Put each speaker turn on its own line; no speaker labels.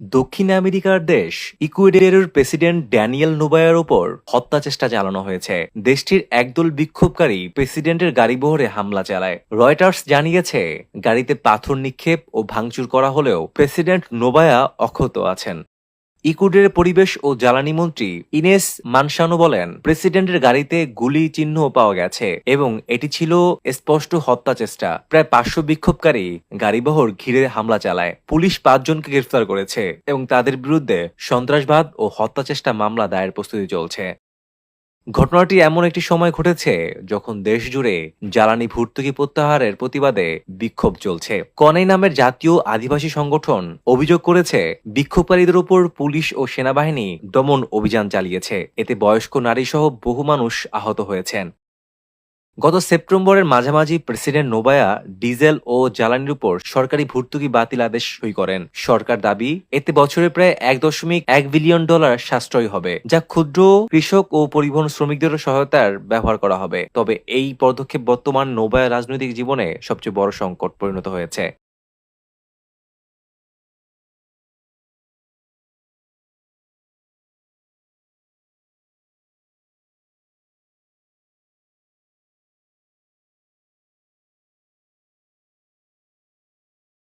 দক্ষিণ আমেরিকার দেশ ইকুয়েডরের প্রেসিডেন্ট ড্যানিয়েল নোবায়ার ওপর হত্যা চেষ্টা চালানো হয়েছে। দেশটির একদল বিক্ষোভকারী প্রেসিডেন্টের গাড়িবহরে হামলা চালায়। রয়টার্স জানিয়েছে, গাড়িতে পাথর নিক্ষেপ ও ভাঙচুর করা হলেও প্রেসিডেন্ট নোবায়া অক্ষত আছেন। ইকুয়েডরের পরিবেশ ও জ্বালানি মন্ত্রী ইনেস মানসানো বলেন, প্রেসিডেন্টের গাড়িতে গুলি চিহ্ন পাওয়া গেছে এবং এটি ছিল স্পষ্ট হত্যা চেষ্টা। প্রায় পাঁচশো বিক্ষোভকারী গাড়িবহর ঘিরে হামলা চালায়। পুলিশ পাঁচজনকে গ্রেফতার করেছে এবং তাদের বিরুদ্ধে সন্ত্রাসবাদ ও হত্যা চেষ্টা মামলা দায়ের প্রস্তুতি চলছে। ঘটনাটি এমন একটি সময় ঘটেছে যখন দেশ জুড়ে জ্বালানি ভর্তুকি প্রত্যাহারের প্রতিবাদে বিক্ষোভ চলছে। কনে নামের জাতীয় আদিবাসী সংগঠন অভিযোগ করেছে, বিক্ষোভকারীদের উপর পুলিশ ও সেনাবাহিনী দমন অভিযান চালিয়েছে। এতে বয়স্ক নারী সহ বহু মানুষ আহত হয়েছেন। গত সেপ্টেম্বরের মাঝামাঝি প্রেসিডেন্ট নোবায়া, ডিজেল ও জ্বালানির উপর সরকারি ভর্তুকি বাতিল আদেশ সই করেন। সরকার দাবি, এতে বছরে প্রায় এক দশমিক এক বিলিয়ন ডলার সাশ্রয় হবে, যা ক্ষুদ্র কৃষক ও পরিবহন শ্রমিকদের সহায়তার ব্যবহার করা হবে। তবে এই পদক্ষেপ বর্তমান নোবায়া রাজনৈতিক জীবনে সবচেয়ে বড় সংকট পরিণত হয়েছে।